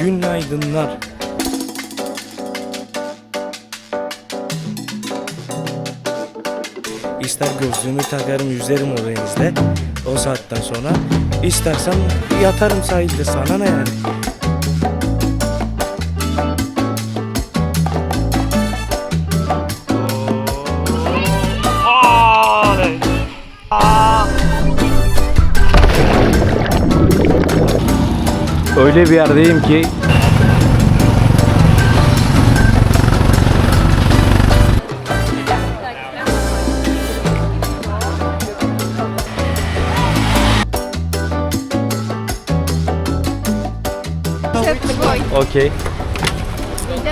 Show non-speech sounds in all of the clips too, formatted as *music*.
Günaydınlar. İster gözlüğümü takarım yüzerim o o saatten sonra. İstersem yatarım sahilde sana ne yani. Öyle bir yerdeyim ki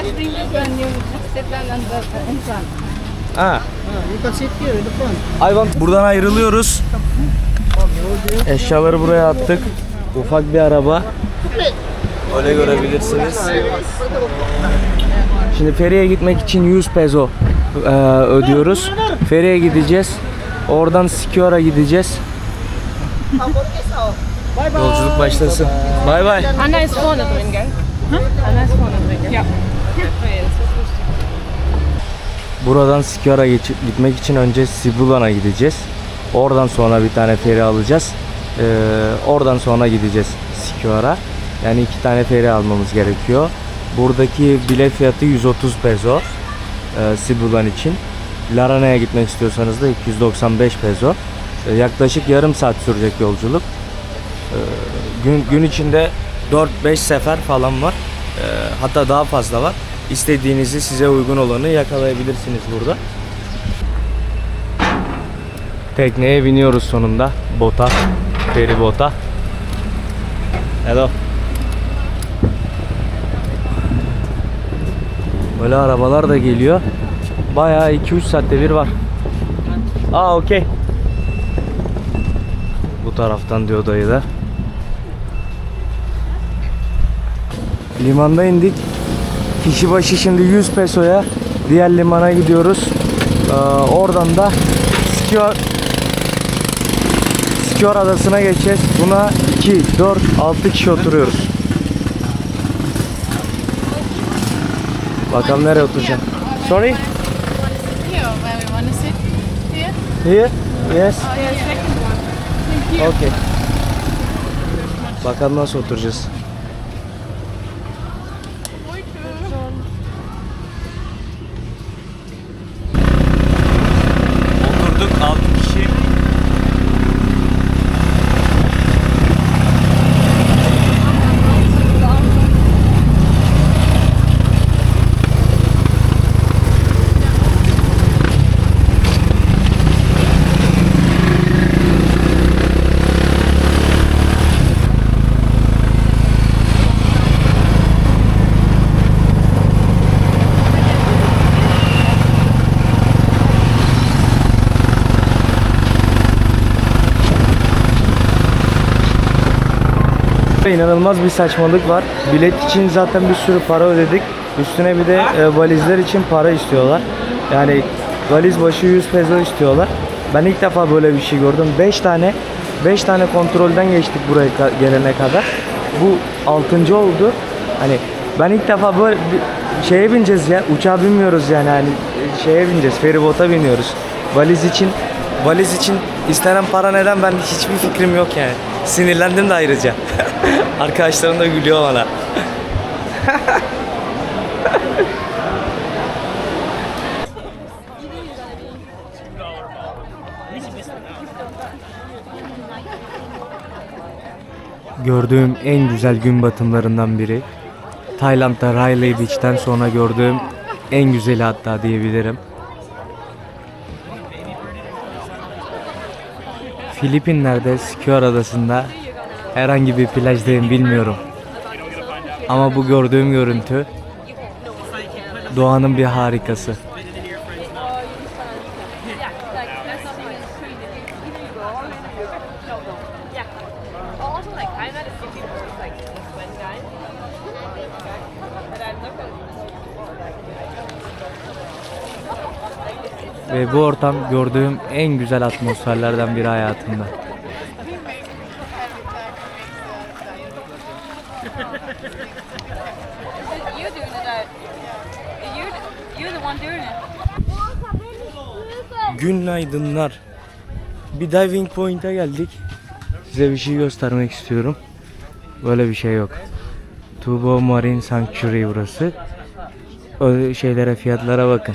it when you can. Hayvan buradan ayrılıyoruz. Eşyaları buraya attık. Ufak bir araba. Öyle görebilirsiniz. Şimdi feriye gitmek için 100 peso e, ödüyoruz. Feriye gideceğiz. Oradan Sikiora gideceğiz. Yolculuk başlasın. Bay bay. Anna is vorne drin, gell? Anna is vorne drin, ja. Buradan Sikiora gitmek için önce Sibulan'a gideceğiz. Oradan sonra bir tane feri alacağız. Ee, oradan sonra gideceğiz Sikiora. Yani iki tane feri almamız gerekiyor. Buradaki bilet fiyatı 130 peso e, Sibulan için. Larana'ya gitmek istiyorsanız da 295 peso. E, yaklaşık yarım saat sürecek yolculuk. E, gün, gün içinde 4-5 sefer falan var. E, hatta daha fazla var. İstediğinizi size uygun olanı yakalayabilirsiniz burada. Tekneye biniyoruz sonunda. Bota. Feri bota. Hello. Böyle arabalar da geliyor. Bayağı 2-3 saatte bir var. Aa okey. Bu taraftan diyor dayı da. Limanda indik. Kişi başı şimdi 100 pesoya diğer limana gidiyoruz. Ee, oradan da Sikior Sikior adasına geçeceğiz. Buna 2, 4, 6 kişi oturuyoruz. Bakalım nereye oturacağım. Sorry? Here? Yes. One. Okay. Bakalım nasıl oturacağız. Oturduk 6 kişi. İnanılmaz bir saçmalık var. Bilet için zaten bir sürü para ödedik. Üstüne bir de e, valizler için para istiyorlar. Yani valiz başı 100 peso istiyorlar. Ben ilk defa böyle bir şey gördüm. 5 tane 5 tane kontrolden geçtik buraya gelene kadar. Bu 6. oldu. Hani ben ilk defa böyle şeye bineceğiz ya. Uçağa binmiyoruz yani hani şeye bineceğiz. Feribota biniyoruz. Valiz için valiz için istenen para neden ben hiçbir fikrim yok yani. Sinirlendim de ayrıca. *laughs* Arkadaşlarım da gülüyor bana. *laughs* Gördüğüm en güzel gün batımlarından biri. Tayland'da Railay Beach'ten sonra gördüğüm en güzeli hatta diyebilirim. Filipinler'de Siquijor Adası'nda herhangi bir plajdayım bilmiyorum. Ama bu gördüğüm görüntü doğanın bir harikası. Ve bu ortam gördüğüm en güzel atmosferlerden biri hayatımda. Günaydınlar. Bir diving point'e geldik. Size bir şey göstermek istiyorum. Böyle bir şey yok. Tubo Marine Sanctuary burası. O şeylere fiyatlara bakın.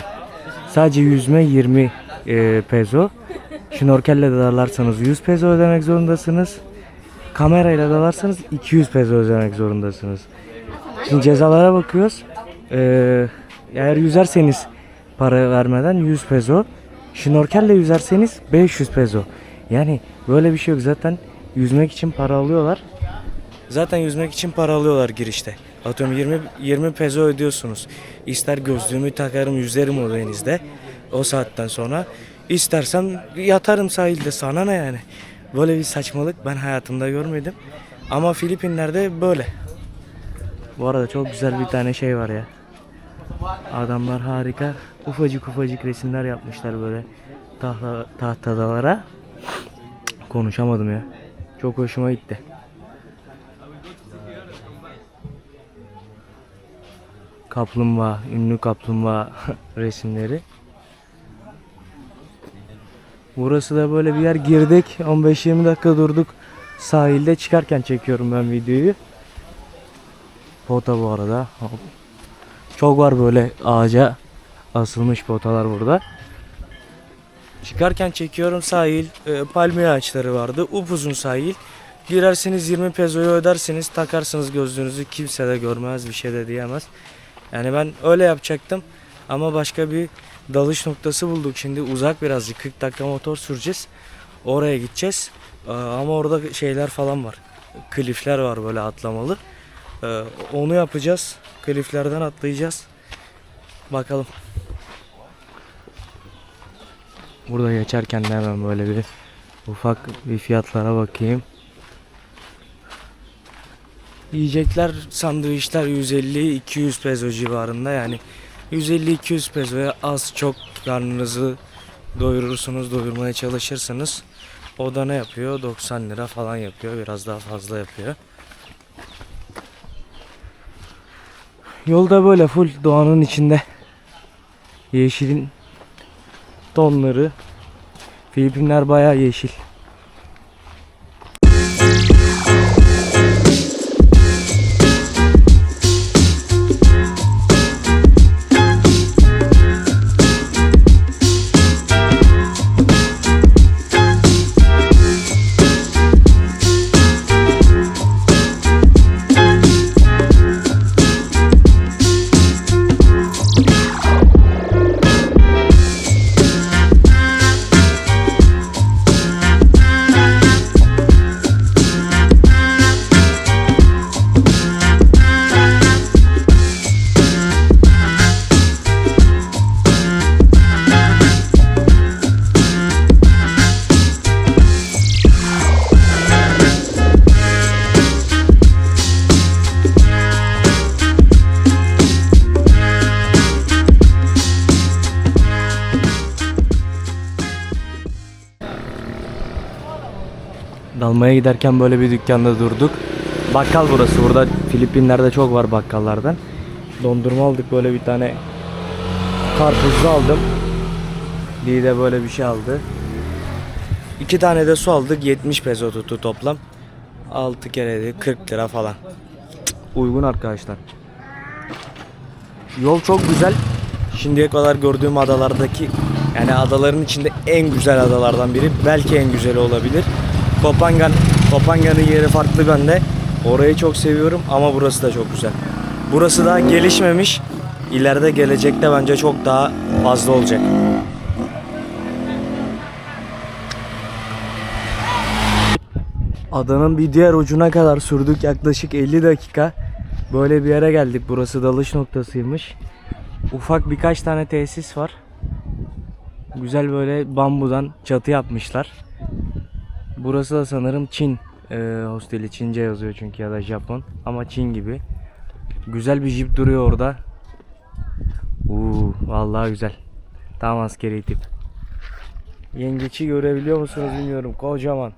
Sadece yüzme 20 e, peso. Şnorkelle dalarsanız 100 peso ödemek zorundasınız. Kamerayla dalarsanız 200 peso ödemek zorundasınız. Şimdi cezalara bakıyoruz. Ee, eğer yüzerseniz para vermeden 100 peso. Şnorkelle yüzerseniz 500 peso. Yani böyle bir şey yok. Zaten yüzmek için para alıyorlar. Zaten yüzmek için para alıyorlar girişte. Atıyorum 20 20 peso ödüyorsunuz. İster gözlüğümü takarım yüzerim o denizde. O saatten sonra istersem yatarım sahilde sana ne yani. Böyle bir saçmalık ben hayatımda görmedim. Ama Filipinler'de böyle. Bu arada çok güzel bir tane şey var ya. Adamlar harika. Ufacık ufacık resimler yapmışlar böyle tahta, tahtadalara. Konuşamadım ya. Çok hoşuma gitti. Kaplumbağa, ünlü kaplumbağa *laughs* resimleri. Burası da böyle bir yer girdik. 15-20 dakika durduk. Sahilde çıkarken çekiyorum ben videoyu. Pota bu arada. Çok var böyle ağaca asılmış potalar burada. Çıkarken çekiyorum sahil, e, palmiye ağaçları vardı. Upuzun sahil. Girersiniz 20 pezoyu ödersiniz, takarsınız gözlüğünüzü kimse de görmez, bir şey de diyemez. Yani ben öyle yapacaktım ama başka bir dalış noktası bulduk. Şimdi uzak birazcık 40 dakika motor süreceğiz. Oraya gideceğiz. Ee, Ama orada şeyler falan var. Klifler var böyle atlamalı. Ee, Onu yapacağız. Kliflerden atlayacağız. Bakalım. Burada geçerken de hemen böyle bir ufak bir fiyatlara bakayım. Yiyecekler, sandviçler 150-200 peso civarında yani 150-200 pesoya az çok karnınızı doyurursunuz, doyurmaya çalışırsınız. O da ne yapıyor? 90 lira falan yapıyor. Biraz daha fazla yapıyor. Yolda böyle full doğanın içinde. Yeşilin tonları. Filipinler bayağı yeşil. Dalmaya giderken böyle bir dükkanda durduk. Bakkal burası. Burada Filipinler'de çok var bakkallardan. Dondurma aldık böyle bir tane. Karpuzlu aldım. Dide böyle bir şey aldı. İki tane de su aldık. 70 peso tuttu toplam. 6 kere de 40 lira falan. Uygun arkadaşlar. Yol çok güzel. Şimdiye kadar gördüğüm adalardaki yani adaların içinde en güzel adalardan biri. Belki en güzeli olabilir. Kopangan, Kopangan'ın yeri farklı bende. Orayı çok seviyorum ama burası da çok güzel. Burası daha gelişmemiş. İleride gelecekte bence çok daha fazla olacak. Adanın bir diğer ucuna kadar sürdük yaklaşık 50 dakika. Böyle bir yere geldik. Burası dalış noktasıymış. Ufak birkaç tane tesis var. Güzel böyle bambudan çatı yapmışlar. Burası da sanırım Çin e, hosteli. Çince yazıyor çünkü ya da Japon. Ama Çin gibi. Güzel bir jip duruyor orada. Uuu vallahi güzel. Tam askeri tip. Yengeçi görebiliyor musunuz bilmiyorum. Kocaman.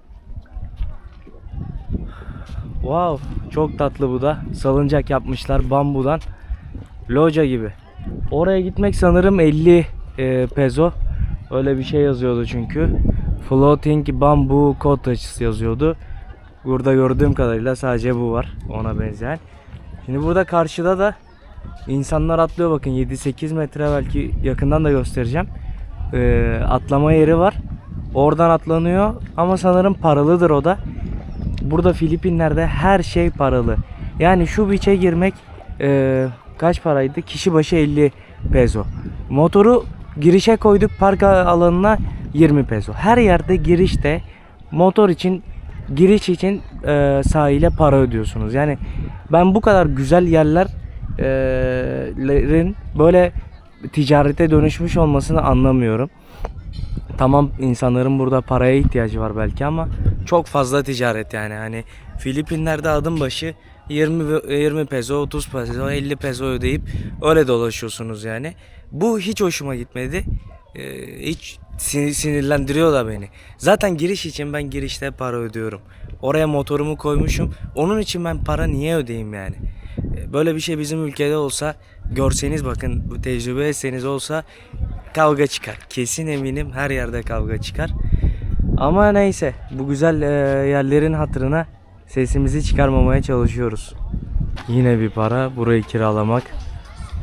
Wow, çok tatlı bu da. Salıncak yapmışlar bambudan. Loca gibi. Oraya gitmek sanırım 50 e, peso. Öyle bir şey yazıyordu çünkü. Floating Bamboo Cottage yazıyordu. Burada gördüğüm kadarıyla sadece bu var. Ona benzeyen. Şimdi burada karşıda da insanlar atlıyor bakın 7-8 metre belki yakından da göstereceğim. Ee, atlama yeri var. Oradan atlanıyor ama sanırım paralıdır o da. Burada Filipinler'de her şey paralı. Yani şu beach'e girmek e, kaç paraydı? Kişi başı 50 peso. Motoru girişe koyduk park alanına 20 peso. Her yerde girişte motor için giriş için e, sahile para ödüyorsunuz. Yani ben bu kadar güzel yerlerin böyle ticarete dönüşmüş olmasını anlamıyorum. Tamam insanların burada paraya ihtiyacı var belki ama çok fazla ticaret yani. Hani Filipinler'de adım başı 20 ve- 20 peso, 30 peso, 50 peso ödeyip öyle dolaşıyorsunuz yani. Bu hiç hoşuma gitmedi. Ee, hiç sin- sinirlendiriyor da beni. Zaten giriş için ben girişte para ödüyorum. Oraya motorumu koymuşum. Onun için ben para niye ödeyeyim yani? Ee, Böyle bir şey bizim ülkede olsa görseniz bakın bu tecrübe etseniz olsa kavga çıkar. Kesin eminim her yerde kavga çıkar. Ama neyse bu güzel e, yerlerin hatırına sesimizi çıkarmamaya çalışıyoruz. Yine bir para burayı kiralamak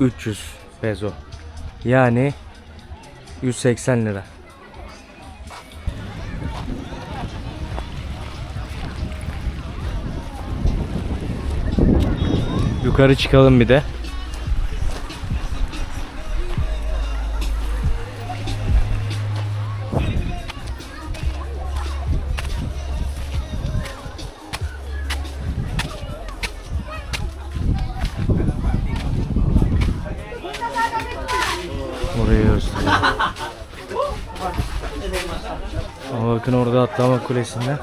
300 peso. Yani 180 lira. Yukarı çıkalım bir de. Bakın orada atlama kulesinden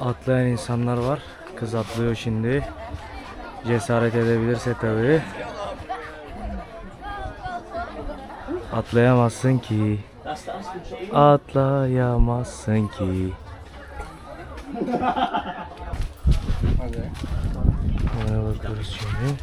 atlayan insanlar var. Kız atlıyor şimdi. Cesaret edebilirse tabii. Atlayamazsın ki. Atlayamazsın ki. Oraya bakıyoruz şimdi.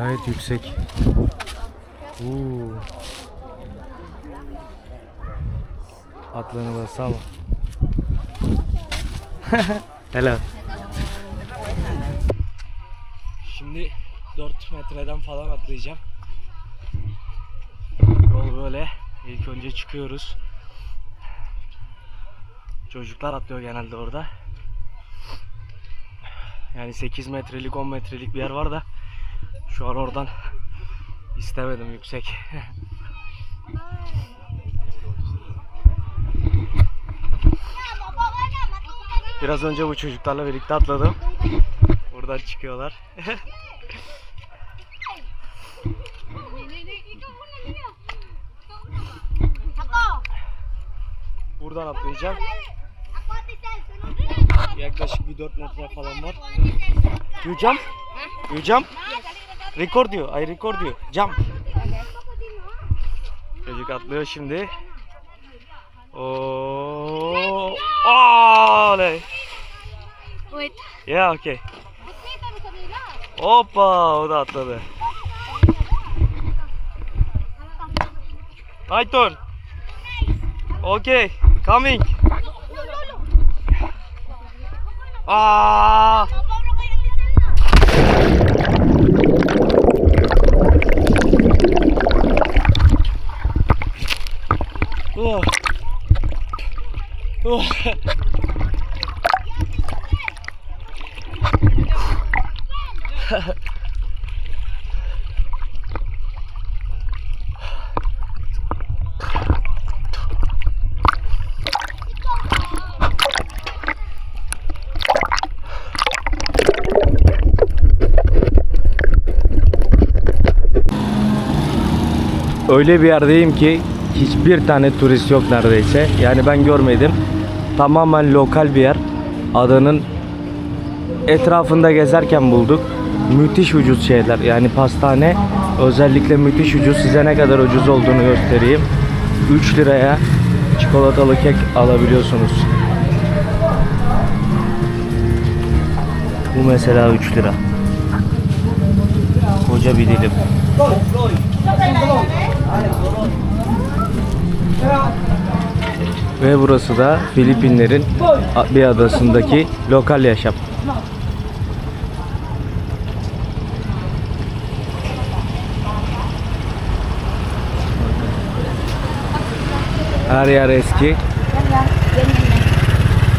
Gayet yüksek. Oo. Atlanı bassam. *laughs* Helal. Şimdi 4 metreden falan atlayacağım. Yol böyle. İlk önce çıkıyoruz. Çocuklar atlıyor genelde orada. Yani 8 metrelik 10 metrelik bir yer var da şu an oradan istemedim yüksek. *laughs* Biraz önce bu çocuklarla birlikte atladım. Buradan çıkıyorlar. *laughs* Buradan atlayacağım. Yaklaşık bir 4 metre falan var. You jump? Record you. I record you. Jump. Çocuk atlıyor şimdi. Oo. Oley. Wait. Yeah, okay. Hoppa, o da atladı. My turn. Okay, coming. Ah! Oh. Öyle bir yerdeyim ki hiçbir tane turist yok neredeyse. Yani ben görmedim. Tamamen lokal bir yer. Adanın etrafında gezerken bulduk. müthiş ucuz şeyler. Yani pastane özellikle müthiş ucuz. Size ne kadar ucuz olduğunu göstereyim. 3 liraya çikolatalı kek alabiliyorsunuz. Bu mesela 3 lira. Koca bir dilim. Ve burası da Filipinlerin bir adasındaki lokal yaşam. Her yer eski.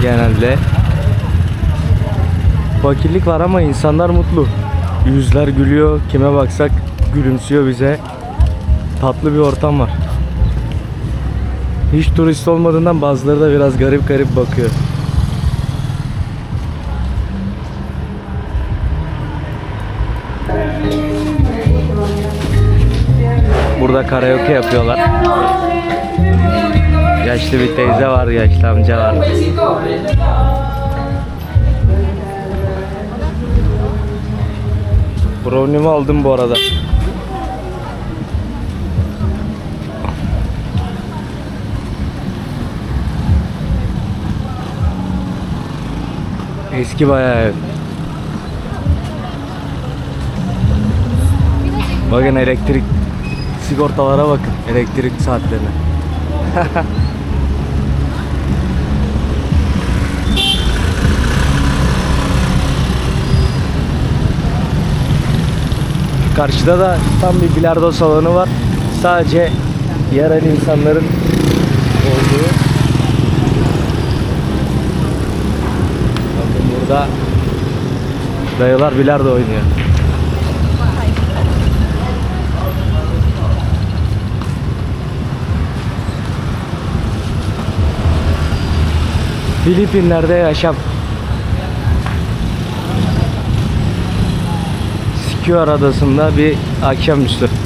Genelde. Fakirlik var ama insanlar mutlu. Yüzler gülüyor. Kime baksak gülümsüyor bize. Tatlı bir ortam var. Hiç turist olmadığından bazıları da biraz garip garip bakıyor. Burada karaoke yapıyorlar. Yaşlı bir teyze var, yaşlı amca var. Brownie'mi aldım bu arada. Eski bayağı ev. Bakın elektrik sigortalara bakın. Elektrik saatlerine. *laughs* Karşıda da tam bir bilardo salonu var. Sadece yerel insanların olduğu. Bakın burada dayılar bilardo oynuyor. Filipinler'de yaşam. Siquijor adasında bir akşamüstü.